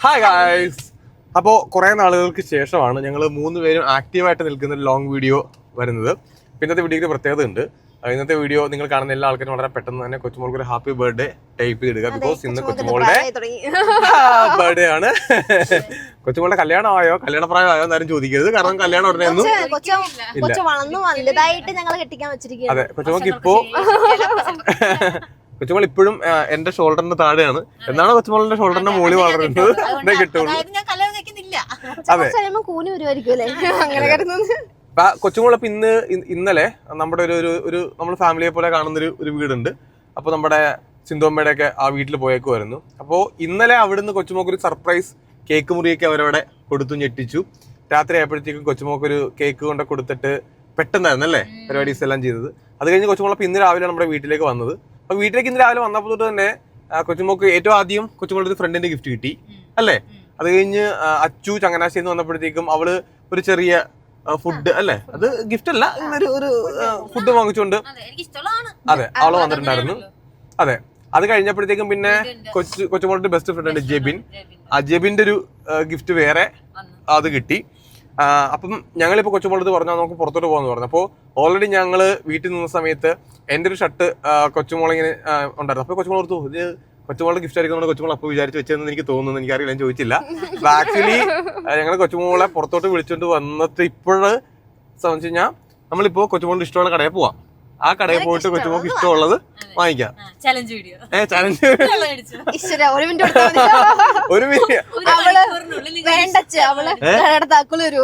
Hi guys അപ്പോൾ കുറേ നാളുകൾക്ക് ശേഷമാണ് ഞങ്ങൾ മൂന്ന് പേരും ആക്റ്റീവായിട്ട് നിൽക്കുന്ന ഒരു ലോങ് വീഡിയോ വരുന്നത്. അപ്പോൾ ഇന്നത്തെ വീഡിയോയ്ക്ക് പ്രത്യേകത ഉണ്ട്. ഇന്നത്തെ വീഡിയോ നിങ്ങൾ കാണുന്ന എല്ലാ ആൾക്കാരും വളരെ പെട്ടെന്ന് തന്നെ കൊച്ചുമോൾക്ക് ഒരു ഹാപ്പി ബർത്ത്ഡേ ടൈപ്പ് ചെയ്തിടുക ബിക്കോസ് ഇന്ന് കൊച്ചുമോളുടെ ബർത്ത്ഡേ ആണ്. കൊച്ചുമോളുടെ കല്യാണമായോ? കല്യാണപ്രായമായോ എന്നാലും പ്രായം ആയോ എന്നാരും ചോദിക്കരുത്. കാരണം കല്യാണം ഉടനെ ഒന്നും കൊച്ചു കൊച്ചു വലുതായിട്ട് ഞങ്ങൾ കെട്ടിക്കാൻ വെച്ചിരിക്കുകയാണ്. അതെ കൊച്ചുമോൾക്ക് ഇപ്പോ കൊച്ചുമോൾ ഇപ്പോഴും എന്റെ ഷോൾഡറിന്റെ താഴെയാണ്. എന്നാണ് കൊച്ചുമോളിന്റെ ഷോൾഡറിന്റെ മോളി വളരുന്നത് എന്നെ കിട്ടുള്ളൂ. അതെ. കൂനി വരുമായിരിക്കും അങ്ങനെ അപ്പൊ കൊച്ചുമോൾ ഇപ്പൊ ഇന്ന് ഇന്നലെ നമ്മുടെ ഒരു ഒരു നമ്മൾ ഫാമിലിയെ പോലെ കാണുന്ന ഒരു ഒരു വീടുണ്ട്. അപ്പൊ നമ്മുടെ സിന്ധുമ്മയുടെ ഒക്കെ ആ വീട്ടിൽ പോയേക്കുമായിരുന്നു അപ്പോൾ ഇന്നലെ അവിടുന്ന് കൊച്ചുമോക്ക് ഒരു സർപ്രൈസ് കേക്ക് മുറിയൊക്കെ അവരവിടെ കൊടുത്തു ഞെട്ടിച്ചു. രാത്രി ആയപ്പോഴത്തേക്കും കൊച്ചുമോക്ക് ഒരു കേക്ക് കൊണ്ട് കൊടുത്തിട്ട് പെട്ടെന്നായിരുന്നു അല്ലേ? പരിപാടീസ് എല്ലാം ചെയ്തത്. അത് കഴിഞ്ഞ് കൊച്ചുമോളപ്പം അപ്പൊ ഇന്ന് രാവിലെ നമ്മുടെ വീട്ടിലേക്ക് വന്നത്. അപ്പൊ വീട്ടിലേക്ക് ഇന്ന് രാവിലെ വന്നപ്പോൾ തൊട്ട് തന്നെ കൊച്ചുമോക്ക് ഏറ്റവും ആദ്യം കൊച്ചുമോളുടെ ഒരു ഫ്രണ്ടിന്റെ ഗിഫ്റ്റ് കിട്ടി. അല്ലേ? അത് കഴിഞ്ഞ് അച്ചു ചങ്ങനാശ്ശേരി വന്നപ്പോഴത്തേക്കും അവൾ ഒരു ചെറിയ ഫുഡ് അല്ലേ? അത് ഗിഫ്റ്റ് അല്ല ഒരു ഒരു ഫുഡ് വാങ്ങിച്ചുകൊണ്ട് അതെ അവൾ വന്നിട്ടുണ്ടായിരുന്നു. അതെ അത് കഴിഞ്ഞപ്പോഴത്തേക്കും പിന്നെ കൊച്ചു കൊച്ചുമോളുടെ ബെസ്റ്റ് ഫ്രണ്ട് ജെബിൻ. ആ ജെബിന്റെ ഒരു ഗിഫ്റ്റ് വേറെ അത് കിട്ടി. അപ്പം ഞങ്ങളിപ്പോൾ കൊച്ചുമോളത്ത് പറഞ്ഞാൽ നമുക്ക് പുറത്തോട്ട് പോകാന്ന് പറഞ്ഞു. അപ്പോൾ ഓൾറെഡി ഞങ്ങൾ വീട്ടിൽ നിന്ന സമയത്ത് എന്റെ ഒരു ഷർട്ട് കൊച്ചുമോളിങ്ങനെ ഉണ്ടായിരുന്നു. അപ്പോൾ കൊച്ചുമോൾ ഓർത്തു ഇത് കൊച്ചുമോളുടെ ഗിഫ്റ്റ് ആയിരിക്കും കൊച്ചുമോൾ അപ്പോൾ വിചാരിച്ച് വെച്ചതെന്ന് എനിക്ക് തോന്നുന്നു. എനിക്കറിയില്ല ഞാൻ ചോദിച്ചില്ല. ആക്ച്വലി ഞങ്ങൾ കൊച്ചുമോളെ പുറത്തോട്ട് വിളിച്ചുകൊണ്ട് വന്നിട്ട് ഇപ്പോഴ് സംബന്ധിച്ച് കഴിഞ്ഞാൽ നമ്മളിപ്പോൾ കൊച്ചുമോളുടെ ഇഷ്ടമുള്ള കടയിൽ പോവാം. ആ കടയിൽ പോയിട്ട് കൊച്ചുമോക്ക് ഇഷ്ടമുള്ളത് വാങ്ങിക്കാം. ചലഞ്ച് വീഡിയോ ഏ ചലഞ്ച് ഈശ്വര ഒരു മിനിറ്റ് ഒരു മിനിറ്റ് അവൾ വേണ്ടച്ച് അവൾ കടയുടെ താക്കോൽ വരൂ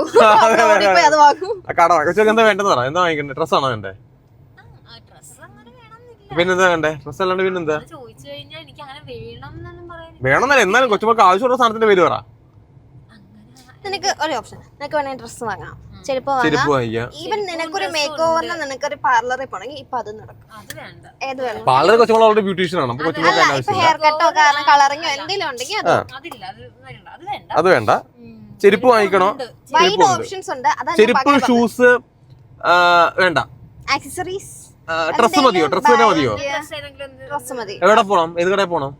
അത് വാങ്ങും. ആ കട കൊച്ചു എന്താ വേണ്ടെന്ന് പറ. എന്താ വാങ്ങിക്കണ്ടേ? ഡ്രസ്സാണോ വേണ്ടേ? ഡ്രസ് ആണോ വേണ്ടത് പിന്നെന്താ വേണ്ടേ? ഡ്രസ് അല്ലാണ്ട് പിന്നെന്താ അത് കഴിഞ്ഞാൽ എനിക്ക് അങ്ങനെ വേണം എന്നല്ല വേണമെന്നല്ല എന്നാലും കൊച്ചുമോക്ക് ആവശ്യമുള്ള സാധനത്തിന്റെ പേര് പറ. നിനക്ക് ഒരു ഓപ്ഷൻ നിനക്ക് വേണമെങ്കിൽ ഡ്രസ്സ് വാങ്ങാം. ചെരുപ്പ് വാങ്ങാം. ചെരുപ്പ് വാങ്ങിക്കാം ഈവൻ നിനക്കൊരു മേക്ക് ഓവറിന് നിനക്കൊരു പാർലറിൽ പോണെങ്കിൽ ഇപ്പൊ അത് നടക്കും. അത് വേണ്ട. ഏത് വേണം? പാലർ കൊച്ചുമോൾ അവളുടെ ബ്യൂട്ടീഷ്യൻ ആണ്. അപ്പൊ കൊച്ചുമോൾക്ക് അല്ല ഇപ്പൊ ഹെയർ കട്ടോ കാരണം കളറിങ്ങോ എന്തെങ്കിലും ഉണ്ടെങ്കിൽ അത് അത് വേണ്ട. അത് വേണ്ട. അത് വേണ്ട. ചെരുപ്പ് വാങ്ങിക്കണോ? വൈഡ് ഓപ്ഷൻസ് ഉണ്ട്. അതാണ് ചെരുപ്പ് ഷൂസ് വേണ്ട. ആക്സസറീസ് ഡ്രസ്സ് മതിയോ? ഡ്രസ്സ് തന്നെ മതിയോ? ഡ്രസ് ഡ്രസ് മതി. എവിടെ പോണം? ഏത് കടയിൽ പോണം?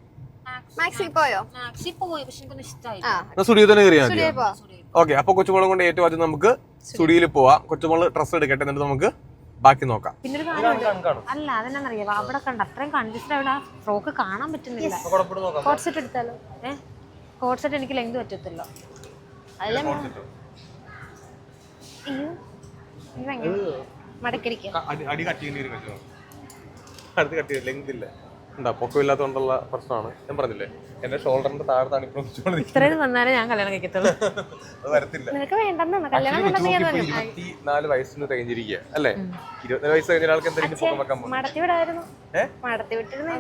മാക്സി പോയോ? മാക്സി പോയി. പക്ഷെ സ്റ്റുഡിയോ തന്നെ കയറിയാൽ മതിയോ ഓക്കെ. അപ്പൊ കൊച്ചുമോളും കൊണ്ട് ഏറ്റവും ആദ്യം നമുക്ക് സ്റ്റുഡിയോയിൽ പോവാം. കൊച്ചുമോൾ ഡ്രസ്സ് എടുക്കട്ടെ എന്നിട്ട് നമുക്ക് ബാക്കി നോക്കാം. പിന്നെ ഒരു കാര്യം അല്ല അതെന്നറിയാം അവിടെ കണ്ട? അത്രയും കണ്ടിട്ട് അവിടെ ആ ഫ്രോക്ക് കാണാൻ പറ്റുന്നില്ല. കോട്ട് സെറ്റ് എടുത്താലോ? ഏ? കോട്ട് സെറ്റ് എനിക്ക് ലെങ്ത് പറ്റത്തില്ലോ. അതിലെ അയ്യോ കൊച്ചുമോൾ അടുത്ത് കട്ട് ചെയ്ത് ലെങ്ത് ഇല്ല. ഉണ്ടാ പൊക്കമില്ലാത്തതുകൊണ്ടുള്ള പ്രശ്നമാണ്. ഞാൻ പറഞ്ഞില്ലേ എന്റെ ഷോൾഡറിന്റെ താഴത്താണ് നിൽക്കുന്നത് ഇത്രയും വന്നാലേ ഞാൻ കല്യാണം കഴിക്കത്തുള്ളൂ. അത് വരത്തില്ല. നിനക്ക് വേണ്ടെന്നാണ്. കല്യാണം വേണ്ടെന്ന് ഞാൻ പറഞ്ഞു ഇപ്പൊ ഇരുപത്തിനാല് വയസ്സിന് കഴിഞ്ഞിരിക്കുക അല്ലേ? ഇരുപത്തിനാല് വയസ്സ് കഴിഞ്ഞ ആൾക്ക് എന്തെങ്കിലും പൊക്കം വെക്കാൻ പോകുന്നത് മടത്തി വിടായിരുന്നു. ഏ? മടത്തി വിട്ടിരുന്നേ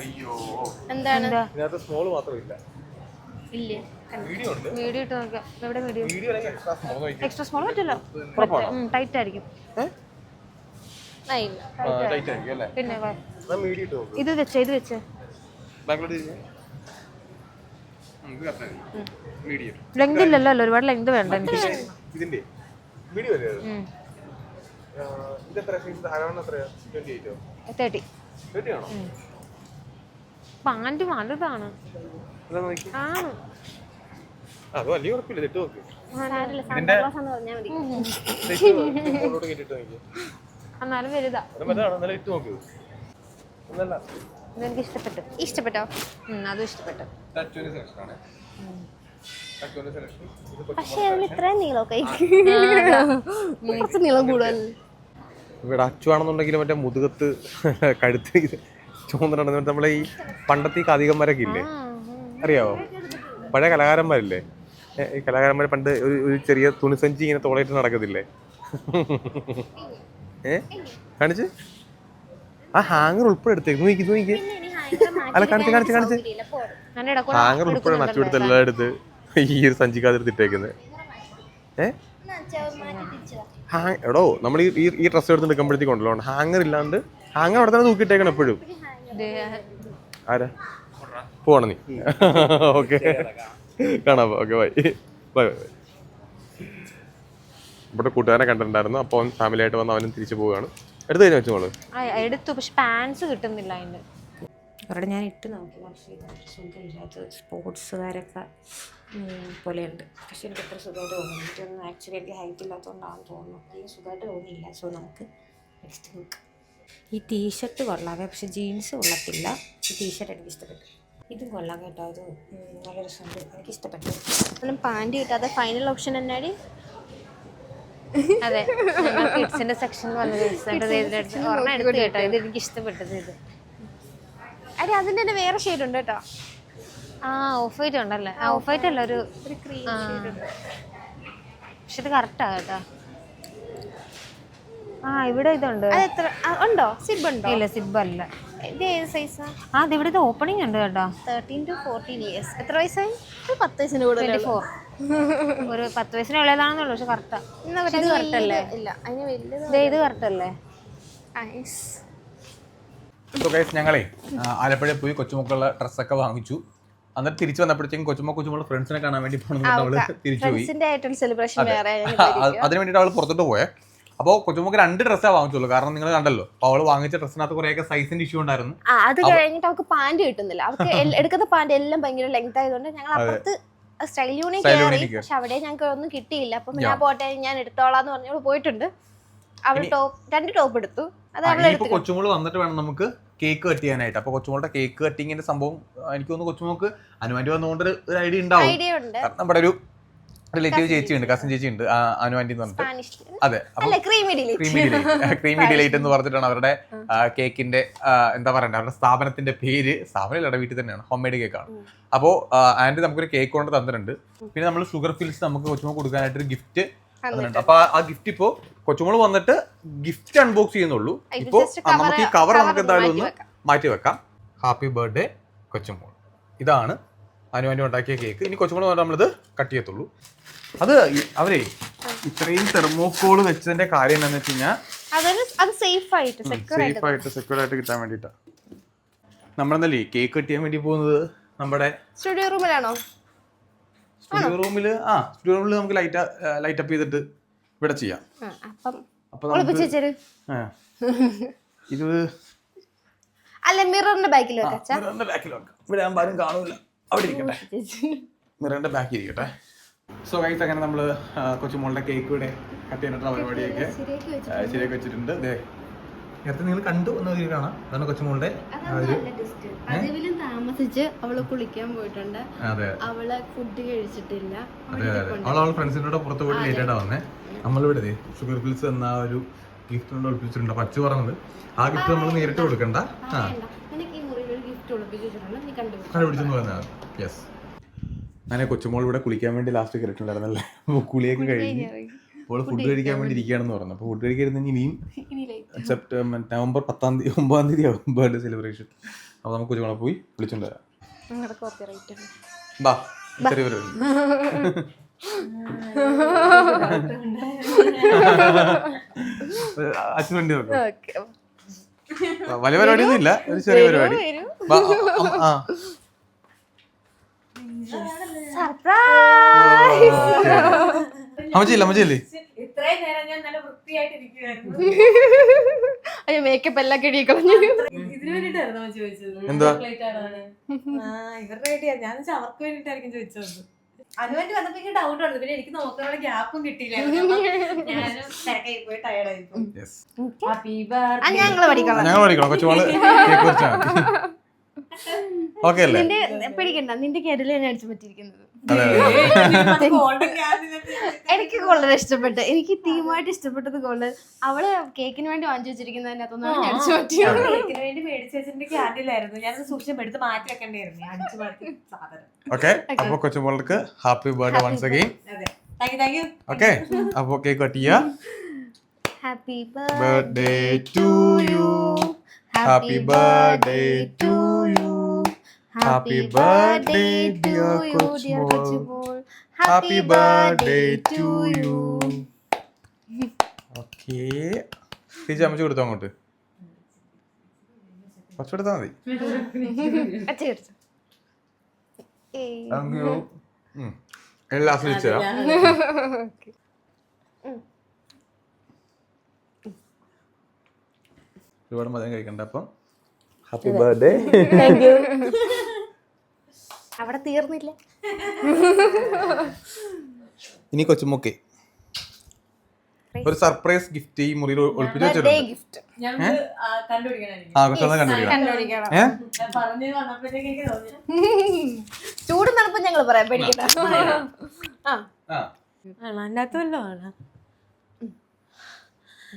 അയ്യോ. എന്താണ്? എന്താ? ഇതിനകത്ത് സ്മോൾ മാത്രമില്ല. ഇല്ലേ. വീഡിയോ ഉണ്ട്. വീഡിയോ ഇട്ട് നോക്കാം. എവിടെ video? Video extra small extra small പറ്റില്ല. ടൈറ്റ് ആയിരിക്കും. ടൈറ്റ് ആയിരിക്കും അല്ലേ? പിന്നെ ഇത് വെച്ചേ ഇത് വെച്ചേ. ലെങ്ത് ഇല്ലല്ലോ അല്ല ഒരുപാട് ലെങ്ത് വേണ്ട എനിക്ക്. ഇതിന്റെ. മീഡിയം അല്ലേ ഇത് എത്ര സൈസ് അരവണ്ണ എത്രയാ? ട്വന്റി എയ്റ്റോ തേർട്ടി തേർട്ടി ആണോ? പാന്റ് വലുതാണ്. ആണ്. അത് വലിയ മുകളിലോട്ട് കേട്ടിട്ട് നോക്കി. എന്നാലും വലുതാ. അത് മറ്റാണ് നല്ല ഇട്ട് നോക്ക് ഒന്നല്ല ഇതെനിക്ക് ഇഷ്ടപ്പെട്ടു ഇഷ്ടപ്പെട്ടോ അതും ഇഷ്ടപ്പെട്ടു പക്ഷെ അതിൽ ഇത്രയും നീളമൊക്കെ കുറച്ച് നീളം കൂടുതൽ. ഇവിടെ അച്ചുവാണെന്നുണ്ടെങ്കിൽ മറ്റേ മുതുകത്ത് കഴുത്ത് ചുമന്നിട്ടുണ്ട്. നമ്മളെ ഈ പണ്ടത്തെ ഈ കഥികന്മാരൊക്കെ ഇല്ലേ? അറിയാവോ? പഴയ കലാകാരന്മാരില്ലേ? ഈ കലാകാരന്മാർ പണ്ട് ഒരു ഒരു ചെറിയ തുണിസഞ്ചി ഇങ്ങനെ തോളയിട്ട് നടക്കത്തില്ലേ? ഏ? കാണിച്ച്? ആ ഹാങ്ങർ ഉൾപ്പെടെ എടുത്തേക്ക് നോക്കി നോക്കി അല്ല കാണിച്ച് കാണിച്ച് കാണിച്ച്. ഹാങ്ങർ ഉൾപ്പെടെ അച്ചു എടുത്ത് എല്ലാം എടുത്ത് ഈ ഒരു സഞ്ചിക്കാതെടുത്ത് ഇട്ടേക്കുന്നത് ഏ? ഹാങ് എടോ നമ്മൾ ഈ ഈ- ഡ്രസ്സ് എടുത്ത് എടുക്കുമ്പോഴത്തേക്ക് ഉണ്ടല്ലോ. ഹാങ്ങർ ഇല്ലാണ്ട് ഹാങ്ങർ അവിടെ തന്നെ തൂക്കിയിട്ടേക്കണം എപ്പോഴും. ആരാ? പോണം നീ? ഓക്കെ. കാണാം ഓക്കെ ബൈ. ബൈ ബൈ ഇവിടെ കൂട്ടുകാരനെ കണ്ടിട്ടുണ്ടായിരുന്നു. അപ്പോൾ അവൻ ഫാമിലി ആയിട്ട് വന്ന് അവനും തിരിച്ചു പോവുകയാണ്. എടുത്തു കഴിഞ്ഞാൽ വെച്ചോളൂ എടുത്തു പക്ഷെ പാൻസ് കിട്ടുന്നില്ല അതിന്റെ അവരുടെ ഞാൻ ഇട്ട് നോക്കി. പക്ഷേ സ്പോർട്സുകാരൊക്കെ പോലെയുണ്ട്. പക്ഷെ എനിക്ക് അത്ര സുഖമായിട്ട് തോന്നുന്നു എനിക്കൊന്നും ആക്ച്വലി എനിക്ക് ഹൈറ്റ് ഇല്ലാത്തതുകൊണ്ടാണെന്ന് തോന്നുന്നു. എനിക്ക് സുഖമായിട്ട് തോന്നിയില്ല. സോ നമുക്ക് നെക്സ്റ്റ് നോക്കാം ഈ ടീഷർട്ട് കൊള്ളാവേ. പക്ഷെ ജീൻസ് കൊള്ളത്തില്ല. ഈ ടീഷർട്ട് എനിക്ക് ഇഷ്ടപ്പെട്ടു. ഇതും കൊള്ളാം കേട്ടോ. അത് നല്ല രസമുണ്ട്. എനിക്ക് ഇഷ്ടപ്പെട്ടു പാന്റ് പാന്റ് കിട്ടാതെ ഫൈനൽ ഓപ്ഷൻ എന്നാടി? അതെ. കിഡ്സിന്റെ സെക്ഷൻ രസമായിട്ട് ഒരെണ്ണം എടുത്ത് കേട്ടോ. ഇത് എനിക്ക് ഇഷ്ടപ്പെട്ടത് ഇത്. അടി അതിന്റെ തന്നെ വേറെ ഷെയ്ഡ് ഉണ്ട് കേട്ടോ. ആ ഓഫ് വൈറ്റ് ഉണ്ടല്ലേ? ആ ഓഫ് വൈറ്റ് അല്ല ഒരു. പക്ഷെ ഇത് കറക്റ്റാ കേട്ടോ. ആ ഇവിടെ ഇതുണ്ട്. ഉണ്ടോ? സിബ് ഉണ്ടോ? ഇല്ല സിബ് അല്ല. ഇത് ഏത് സൈസാ ആ? ഇത് ഇവിടെ ഓപ്പണിംഗ് ഉണ്ട് കേട്ടോ. തേർട്ടീൻ ടു ഫോർട്ടീൻ ഇയേഴ്സ് എത്ര വയസ്സായി? ഒരു പത്ത് വയസ്സിന് കൂടുതൽ ഫോർ ഒരു പത്ത് വയസ്സിന് ഉള്ളതാണെന്നുള്ളൂ പക്ഷെ കറക്റ്റാ ഇത് കറക്റ്റ് അല്ലേ? ഇല്ല അതിന് വലുത് ദേ ഇത് കറക്റ്റ് അല്ലേ? ഞങ്ങളെ ആലപ്പുഴ ആലപ്പുഴയിൽ പോയി കൊച്ചുമക്കളുടെ ഡ്രസ്സൊക്കെ വാങ്ങിച്ചു. എന്നിട്ട് തിരിച്ചു വന്നപ്പോഴത്തേക്കും കൊച്ചുമ കൊച്ചുമോളെ ഫ്രണ്ട്സിനെ കാണാൻ വേണ്ടി പോകണം അവൾ തിരിച്ചു പോയി. അതിന് വേണ്ടിട്ട് അവൾ പുറത്തോട്ട് പോയെ. അപ്പോൾ കൊച്ചുമോക്ക് രണ്ട് ഡ്രസ്സേ വാങ്ങിച്ചുള്ളൂ. കാരണം നിങ്ങൾ കണ്ടല്ലോ അപ്പോൾ അവൾ വാങ്ങിച്ച ഡ്രസ്സിനകത്ത് കുറേയൊക്കെ സൈസിന്റെ ഇഷ്യൂ ഉണ്ടായിരുന്നു. ആ അത് കഴിഞ്ഞിട്ട് അവൾക്ക് പാന്റ് കിട്ടുന്നില്ല. അവൾക്ക് എൽ- എടുക്കുന്ന പാന്റ് എല്ലാം ഭയങ്കര ലെങ്ത് ആയതുകൊണ്ട് ഞങ്ങൾ അപ്പുറത്ത് സ്റ്റൈൽ യൂണിറ്റ് Style കയറി. Union പക്ഷെ അവിടെ ഞങ്ങൾക്ക് ഒന്നും കിട്ടിയില്ല. അപ്പം ഞാൻ പോട്ടെ ഞാൻ എടുത്തോളാന്ന് പറഞ്ഞു പോയിട്ടുണ്ട്. അവൾ ടോപ്പ് രണ്ട് ടോപ്പ് എടുത്തു. അത് അവൾ എടുത്തു കൊച്ചുമോൾ വന്നിട്ട് വേണം നമുക്ക് കേക്ക് കട്ട് ചെയ്യാനായിട്ട്. അപ്പൊ കൊച്ചുമോളുടെ കേക്ക് കട്ടിങ്ങിന്റെ സംഭവം ആ, എനിക്ക് തോന്നുന്നു കൊച്ചുമോക്ക് അനുമാനി വന്നുകൊണ്ട് ഒരു- ഒരു ഐഡിയ ഉണ്ടാവും. ഐഡിയ ഉണ്ട്. കാരണം നമ്മുടെ ഒരു റിലേറ്റീവ് ചേച്ചി. ഉണ്ട് കസിൻ ചേച്ചി ഉണ്ട് അനുവാന്റി എന്ന് പറഞ്ഞിട്ട്. അതെ ക്രീമി ഡിലൈറ്റ് എന്ന് പറഞ്ഞിട്ടാണ് അവരുടെ കേക്കിന്റെ എന്താ പറയണ്ടേ അവരുടെ സ്ഥാപനത്തിന്റെ പേര് സ്ഥാപനമില്ല വീട്ടിൽ തന്നെയാണ് ഹോം മെയ്ഡ് കേക്കാണ് അപ്പോൾ ആന്റി നമുക്കൊരു കേക്ക് കൊണ്ട് തന്നിട്ടുണ്ട്. പിന്നെ നമ്മൾ ഷുഗർ ഫിൽസ് നമുക്ക് കൊച്ചുമോൾ കൊടുക്കാനായിട്ട് ഒരു ഗിഫ്റ്റ് തന്നിട്ടുണ്ട്. അപ്പൊ ആ ഗിഫ്റ്റ് ഇപ്പോ കൊച്ചുമോൾ വന്നിട്ട് ഗിഫ്റ്റ് അൺബോക്സ് ചെയ്യുന്നുള്ളൂ. ഇപ്പോ നമുക്ക് ഈ കവർ നമുക്ക് എന്തായാലും ഒന്ന് മാറ്റി വെക്കാം. ഹാപ്പി ബർത്ത്ഡേ കൊച്ചുമോൾ. ഇതാണ് അനുവാന്റി ഉണ്ടാക്കിയ കേക്ക്. ഇനി കൊച്ചുമോൾ നമ്മളിത് കട്ട് ചെയ്യത്തുള്ളൂ. അത് അവരെ ഇത്രയും തെർമോക്കോൾ വെച്ചതിന്റെ കാര്യം എന്താണെന്ന് വെച്ച് കഴിഞ്ഞാൽ സേഫ് ആയിട്ട് സെക്യൂർ ആയിട്ട് കിട്ടാൻ വേണ്ടിട്ടാ. നമ്മളെന്നല്ലേ കേക്ക് കട്ട് ചെയ്യാൻ വേണ്ടി പോകുന്നത്? നമ്മുടെ സ്റ്റുഡിയോ റൂമിലാണോ സ്റ്റുഡിയോ റൂമിൽ ആ സ്റ്റുഡിയോ റൂമിൽ നമുക്ക് ലൈറ്റ് ലൈറ്റ് അപ്പ് ചെയ്തിട്ട് ഇവിടെ ചെയ്യാം. അപ്പം. ഇത് അല്ല മിററിന്റെ ബാക്കിൽ മിററിന്റെ ബാക്കിൽ ഇവിടെ ആരും കാണൂല. അവിടെ ഇരിക്കട്ടെ. മിറന്റെ ബാക്കി ഇരിക്കട്ടെ. സോ ഗൈസ് അങ്ങനെ നമ്മൾ കൊച്ചുമോളുടെ കേക്ക് ഇവിടെ കട്ട് ചെയ്തിട്ടുള്ള പരിപാടിയൊക്കെ ശരിയാക്കി വെച്ചിട്ടുണ്ട്. ദേ നേരത്തെ നിങ്ങൾ കണ്ടു എന്ന ഒരു കാണാം. അതാണ് കൊച്ചുമോളുടെ അതിലും താമസിച്ച് അവൾ കുളിക്കാൻ പോയിട്ടുണ്ട്. അതെ. അവൾ ഫുഡ് കഴിച്ചിട്ടില്ല. അതെ അതെ. അവൾ അവൾ ഫ്രണ്ട്സിന്റെ കൂടെ പുറത്ത് പോയിട്ട് ലേറ്റ് ആയിട്ടാ വന്നേ. നമ്മളിവിടെ ഷുഗർ പിൽസ് എന്ന ഒരു ഗിഫ്റ്റ് കൊണ്ട് ഒളിപ്പിച്ചിട്ടുണ്ട്. അപ്പൊ അച്ചു പറഞ്ഞത്. ആ ഗിഫ്റ്റ് നമ്മൾ നേരിട്ട് കൊടുക്കണ്ട. ആ ഞാൻ കൊച്ചുമോൾ ഇവിടെ കുളിക്കാൻ വേണ്ടി ലാസ്റ്റ് കയറിയിട്ടുണ്ടായിരുന്നല്ലേ അപ്പോൾ കുളിയൊക്കെ കഴിഞ്ഞ് ഇപ്പോൾ ഫുഡ് കഴിക്കാൻ വേണ്ടി ഇരിക്കുകയാണെന്ന് പറഞ്ഞു. അപ്പോൾ ഫുഡ് കഴിക്കരുന്നെങ്കിൽ ഇനിയും സെപ്റ്റംബർ നവംബർ പത്താം തീയതി ഒമ്പതാം തീയതി ആവും ബർത്ത്ഡേ സെലിബ്രേഷൻ അപ്പോൾ നമുക്ക് കൊച്ചുമോളെ പോയി വിളിച്ചോണ്ട് വരാം. ബാ ചെറിയ അച്ഛൻ വേണ്ടി നോക്കാം. ഓക്കെ വലിയ പരിപാടിയൊന്നും ഇല്ല ഒരു ചെറിയ പരിപാടി. അമ്മച്ചില്ല അമ്മച്ചില്ലേ നേരം ഞാൻ നല്ല വൃത്തിയായിട്ടിരിക്കുവായിരുന്നു. അയ്യോ മേക്കപ്പ് എല്ലാം ചോദിച്ചത്. എന്താ? ഇവരുടെ ഞാൻ അവർക്ക് വേണ്ടിട്ടായിരിക്കും ചോദിച്ചത്. അനുവേണ്ടി വന്നപ്പോ എനിക്ക് ഡൗട്ട് ഉണ്ട് പിന്നെ എനിക്ക് നോക്കാനുള്ള ഗ്യാപ്പും കിട്ടിയില്ല ഞാനും തിരക്കായി പോയി ടയർഡായി ഓക്കെ നിന്റെ പിടിക്കണ്ട. നിന്റെ കേരള ഞാൻ അടിച്ചു പറ്റിയിരിക്കുന്നത്. എനിക്ക് വളരെ ഇഷ്ടപ്പെട്ട്. എനിക്ക് തീമായിട്ട് ഇഷ്ടപ്പെട്ടത് കൊള്ളത് അവൾ കേക്കിന് വേണ്ടി വാങ്ങിച്ചു വെച്ചിരിക്കുന്ന അടിച്ചു പറ്റിയത് കേക്കിന് വേണ്ടി മേടിച്ച് വെച്ചിട്ട് ക്യാൻഡിലായിരുന്നു. ഞാനത് സൂക്ഷിച്ച് എടുത്ത് മാറ്റി വെക്കേണ്ടായിരുന്നു അടിച്ചു മാറ്റി സാധനം. ഓക്കെ അപ്പൊ കൊച്ചുമോൾക്ക് happy birthday once again okay അപ്പൊ കേക്ക് കട്ട് ചെയ്യാം. Happy birthday to you happy birthday to you happy birthday dear Kochumol happy birthday to you okay തിരിച്ച് അമ്മച്ചി കൊടുത്തോ അങ്ങോട്ട്? കുറച്ചെടുത്താ മതി. താങ്ക് യു എല്ലാ ആസ്വദിച്ചു തരാം. ഒരുപാട് മധുരം കഴിക്കണ്ട അപ്പം. ഹാപ്പി ബർത്ത്ഡേ താങ്ക് യു അവിടെ തീർന്നില്ല. ഇനി കൊച്ചുമൊക്കെ. ഒരു സർപ്രൈസ് ഗിഫ്റ്റ് ഈ മുറിയിൽ ഒളിപ്പിച്ച് വെച്ചിട്ടുണ്ട്. ഗിഫ്റ്റ് ഞങ്ങൾക്ക് കണ്ടുപിടിക്കണം ആ കണ്ടുപിടിക്കണം. ഏ? ചൂട് നടപ്പം ഞങ്ങൾ പറയാൻ പേടിക്കണ്ട. ആ ആ. ആണോ?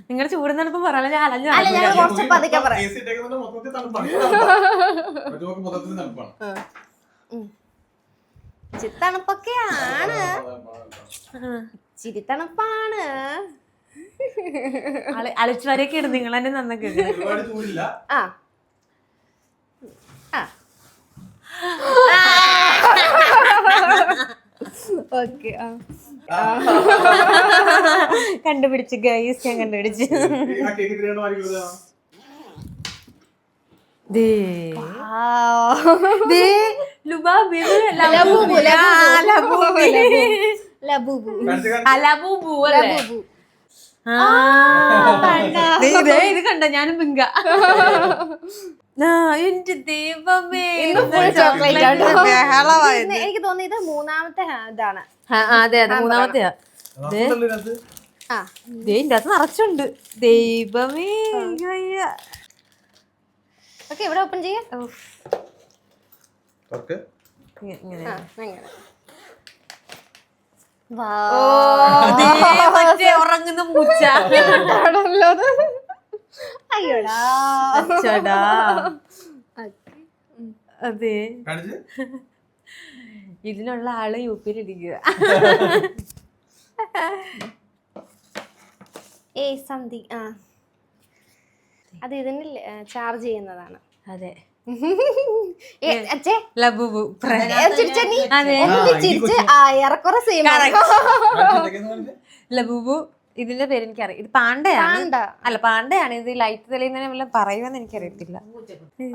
നിങ്ങളുടെ ചൂട് നടപ്പം പറയാലോ ഞാൻ അലഞ്ഞു അല്ല ഞങ്ങൾ കുറച്ച് പതുക്കെ പറയാം. ഇച്ചിരി തണുപ്പാണ്. ഇടും നിങ്ങൾ തന്നെ നന്നൊക്കെ ആ. ആ. ഓക്കെ ആ. കണ്ടുപിടിച്ച് ഗൈസ് ഞാൻ കണ്ടുപിടിച്ച്. ഇത് കണ്ട? ഞാനും പിങ്ക. എന്റെ ദൈവമേ. എനിക്ക് തോന്നി ഇത് മൂന്നാമത്തെ ഇതാണ്. അതെ അതെ മൂന്നാമത്തെയാ. അതുകൊണ്ടല്ലേ അത് ആ. ദേ ഇതിന്റെ അകത്ത് നിറച്ചുണ്ട്. ദൈവമേ അയ്യോ, അയ്യോ. ഓക്കെ ഇവിടെ ഓപ്പൺ ചെയ്യാം. ഉറങ്ങുന്ന പൂച്ച വാണല്ലോ അയ്യോടാ. അച്ചടാ. അതെ. ഇതിനുള്ള ആൾ യു പിയിൽ ഇരിക്കുക ഏ സംതിങ് ആ. അത് ഇതിന് ചാർജ് ചെയ്യുന്നതാണ്. അതെ. ലബുബു നീ? ഇതിന്റെ പേര് എനിക്കറിയാം. ഇത് പാണ്ടയാണ്. പാണ്ട. അല്ല പാണ്ടയാണ്. ഇത് ലൈറ്റ് തെളിയുന്നതിനെ വല്ല പറയുമെന്ന് എനിക്കറിയത്തില്ല.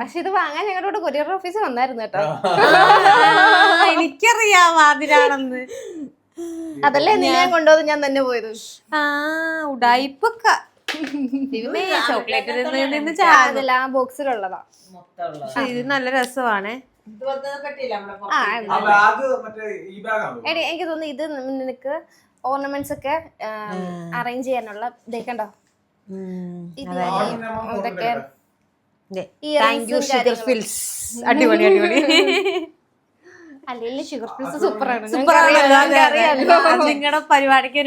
പക്ഷെ ഇത് വാങ്ങാൻ ഞങ്ങളുടെ കൊറിയർ ഓഫീസിൽ വന്നായിരുന്നു കേട്ടോ. ആ, എനിക്കറിയാം അതിനാണെന്ന്. അതല്ലേ നിന്നെ കൊണ്ടുവന്ന് ഞാൻ തന്നെ പോയത്? ആ ഉടായിപ്പൊക്കെ. ചോക്ലേറ്റ് നിന്ന് നിന്ന് ചാടും അതിൽ ആ ബോക്സിലുള്ളതാ. പക്ഷെ ഇത് നല്ല രസമാണ്. ആ ആ ബാഗ് മറ്റേ ഈ ബാഗാണോ? എടി എനിക്ക് തോന്നുന്നു ഇത് നിനക്ക് ഓർണമെന്റ്സ് ഒക്കെ അറേഞ്ച് ചെയ്യാനുള്ള ഇതേക്കണ്ടോ ഇതൊക്കെ അടിപൊളി അടിപൊളി. അല്ലെങ്കിൽ ഷുഗർ പ്ലസ് സൂപ്പർ നിങ്ങളുടെ പരിപാടിക്ക്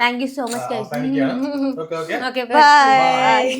thank you so much okay bye